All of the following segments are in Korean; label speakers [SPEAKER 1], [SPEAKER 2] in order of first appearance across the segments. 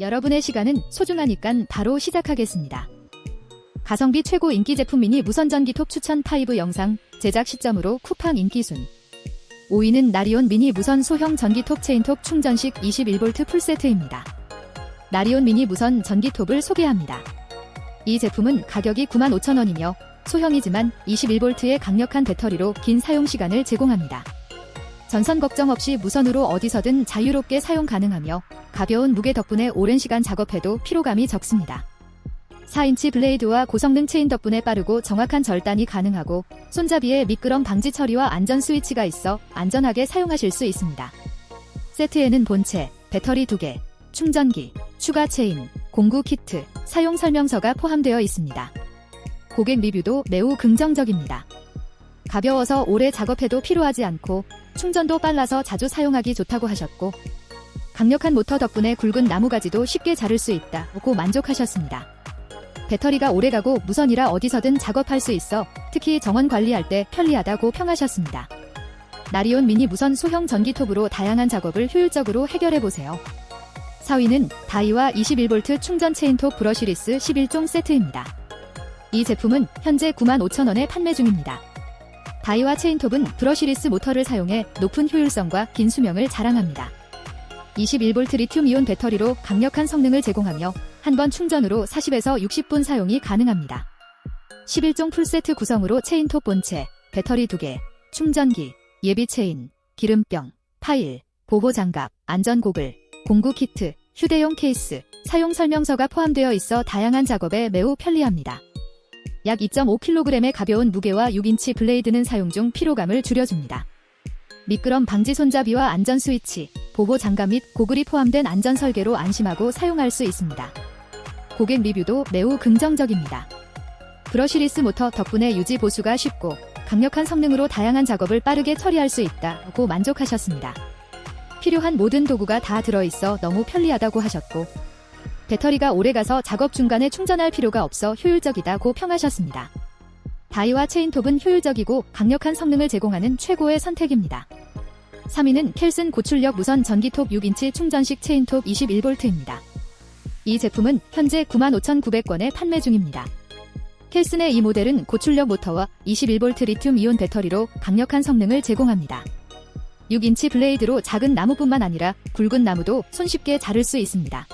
[SPEAKER 1] 여러분의 시간은 소중하니깐 바로 시작하겠습니다. 가성비 최고 인기 제품 미니 무선 전기 톱 추천 5 영상 제작 시점으로 쿠팡 인기 순 5위는 나리온 미니 무선 소형 전기톱 체인톱 충전식 21V 풀세트입니다. 나리온 미니 무선 전기톱을 소개합니다. 이 제품은 가격이 95,000원이며 소형이지만 21V의 강력한 배터리로 긴 사용 시간을 제공합니다. 전선 걱정 없이 무선으로 어디서든 자유롭게 사용 가능하며 가벼운 무게 덕분에 오랜 시간 작업해도 피로감이 적습니다. 4인치 블레이드와 고성능 체인 덕분에 빠르고 정확한 절단이 가능하고 손잡이에 미끄럼 방지 처리와 안전 스위치가 있어 안전하게 사용하실 수 있습니다. 세트에는 본체, 배터리 2개, 충전기, 추가 체인, 공구 키트, 사용 설명서가 포함되어 있습니다. 고객 리뷰도 매우 긍정적입니다. 가벼워서 오래 작업해도 피로하지 않고 충전도 빨라서 자주 사용하기 좋다고 하셨고 강력한 모터 덕분에 굵은 나무가지도 쉽게 자를 수 있다고 만족하셨습니다. 배터리가 오래가고 무선이라 어디서든 작업할 수 있어 특히 정원 관리할 때 편리하다고 평하셨습니다. 나리온 미니 무선 소형 전기톱으로 다양한 작업을 효율적으로 해결해보세요. 4위는 다이와 21V 충전 체인톱 브러쉬리스 11종 세트입니다. 이 제품은 현재 95,000원에 판매 중입니다. 다이와 체인톱은 브러쉬리스 모터를 사용해 높은 효율성과 긴 수명을 자랑합니다. 21V 리튬 이온 배터리로 강력한 성능을 제공하며 한 번 충전으로 40에서 60분 사용이 가능합니다. 11종 풀세트 구성으로 체인톱 본체, 배터리 2개, 충전기, 예비 체인, 기름병, 파일, 보호 장갑, 안전 고글, 공구 키트, 휴대용 케이스, 사용 설명서가 포함되어 있어 다양한 작업에 매우 편리합니다. 약 2.5kg의 가벼운 무게와 6인치 블레이드는 사용 중 피로감을 줄여줍니다. 미끄럼 방지 손잡이와 안전 스위치, 보호 장갑 및 고글이 포함된 안전 설계로 안심하고 사용할 수 있습니다. 고객 리뷰도 매우 긍정적입니다. 브러쉬리스 모터 덕분에 유지 보수가 쉽고 강력한 성능으로 다양한 작업을 빠르게 처리할 수 있다고 만족하셨습니다. 필요한 모든 도구가 다 들어있어 너무 편리하다고 하셨고 배터리가 오래가서 작업 중간에 충전할 필요가 없어 효율적이다고 평하셨습니다. 다이와 체인톱은 효율적이고 강력한 성능을 제공하는 최고의 선택입니다. 3위는 켈슨 고출력 무선 전기톱 6인치 충전식 체인톱 21V입니다. 이 제품은 현재 95,900원에 판매 중입니다. 켈슨의 이 모델은 고출력 모터와 21V 리튬 이온 배터리로 강력한 성능을 제공합니다. 6인치 블레이드로 작은 나무뿐만 아니라 굵은 나무도 손쉽게 자를 수 있습니다.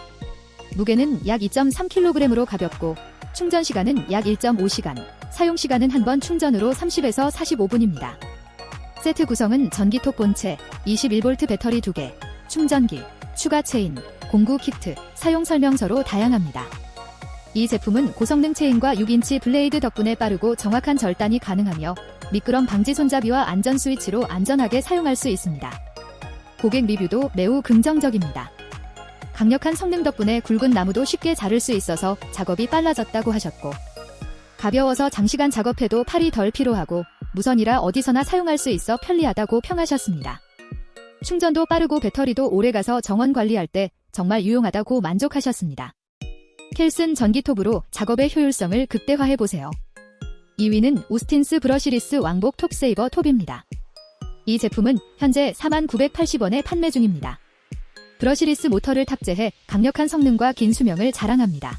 [SPEAKER 1] 무게는 약 2.3kg으로 가볍고 충전 시간은 약 1.5시간, 사용 시간은 한 번 충전으로 30에서 45분입니다. 세트 구성은 전기톱 본체, 21V 배터리 2개, 충전기, 추가 체인, 공구 키트, 사용 설명서로 다양합니다. 이 제품은 고성능 체인과 6인치 블레이드 덕분에 빠르고 정확한 절단이 가능하며 미끄럼 방지 손잡이와 안전 스위치로 안전하게 사용할 수 있습니다. 고객 리뷰도 매우 긍정적입니다. 강력한 성능 덕분에 굵은 나무도 쉽게 자를 수 있어서 작업이 빨라졌다고 하셨고 가벼워서 장시간 작업해도 팔이 덜 피로하고 무선이라 어디서나 사용할 수 있어 편리하다고 평하셨습니다. 충전도 빠르고 배터리도 오래가서 정원 관리할 때 정말 유용하다고 만족하셨습니다. 켈슨 전기톱으로 작업의 효율성을 극대화해보세요. 2위는 우스틴스 브러쉬리스 왕복 톱세이버 톱입니다. 이 제품은 현재 4980원에 판매 중입니다. 브러쉬리스 모터를 탑재해 강력한 성능과 긴 수명을 자랑합니다.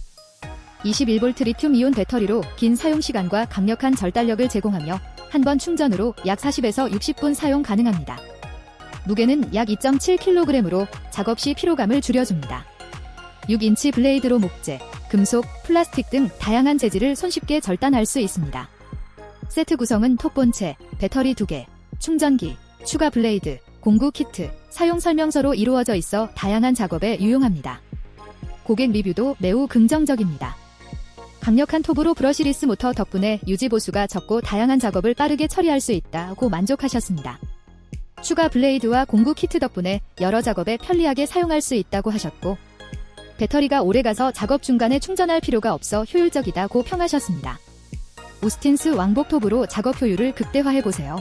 [SPEAKER 1] 21V 리튬 이온 배터리로 긴 사용 시간과 강력한 절단력을 제공하며 한 번 충전으로 약 40에서 60분 사용 가능합니다. 무게는 약 2.7kg으로 작업 시 피로감을 줄여줍니다. 6인치 블레이드로 목재, 금속, 플라스틱 등 다양한 재질을 손쉽게 절단할 수 있습니다. 세트 구성은 톱 본체, 배터리 2개, 충전기, 추가 블레이드, 공구 키트, 사용 설명서로 이루어져 있어 다양한 작업에 유용합니다. 고객 리뷰도 매우 긍정적입니다. 강력한 톱으로 브러쉬리스 모터 덕분에 유지 보수가 적고 다양한 작업을 빠르게 처리할 수 있다고 만족하셨습니다. 추가 블레이드와 공구 키트 덕분에 여러 작업에 편리하게 사용할 수 있다고 하셨고 배터리가 오래가서 작업 중간에 충전할 필요가 없어 효율적이다고 평하셨습니다. 오스틴스 왕복 톱으로 작업 효율을 극대화해보세요.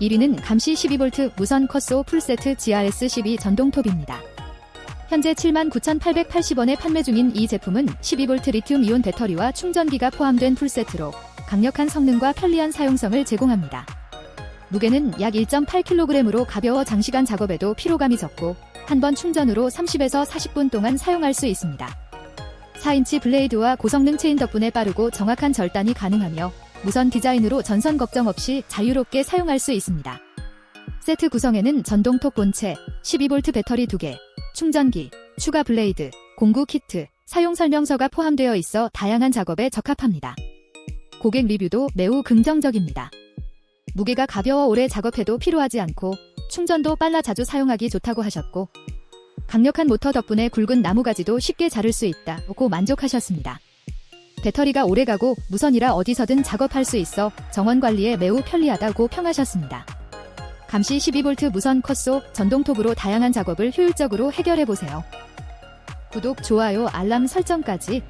[SPEAKER 1] 1위는 감시 12V 무선 컷소 풀세트 GRS12 전동 톱입니다. 현재 79,880원에 판매 중인 이 제품은 12V 리튬 이온 배터리와 충전기가 포함된 풀세트로 강력한 성능과 편리한 사용성을 제공합니다. 무게는 약 1.8kg으로 가벼워 장시간 작업에도 피로감이 적고 한 번 충전으로 30에서 40분 동안 사용할 수 있습니다. 4인치 블레이드와 고성능 체인 덕분에 빠르고 정확한 절단이 가능하며 무선 디자인으로 전선 걱정 없이 자유롭게 사용할 수 있습니다. 세트 구성에는 전동 톱 본체, 12V 배터리 2개, 충전기, 추가 블레이드, 공구 키트, 사용 설명서가 포함되어 있어 다양한 작업에 적합합니다. 고객 리뷰도 매우 긍정적입니다. 무게가 가벼워 오래 작업해도 피로하지 않고 충전도 빨라 자주 사용하기 좋다고 하셨고 강력한 모터 덕분에 굵은 나무가지도 쉽게 자를 수 있다고 만족하셨습니다. 배터리가 오래가고 무선이라 어디서든 작업할 수 있어 정원 관리에 매우 편리하다고 평하셨습니다. 감시 12V 무선 컷소 전동톱으로 다양한 작업을 효율적으로 해결해 보세요. 구독, 좋아요, 알람 설정까지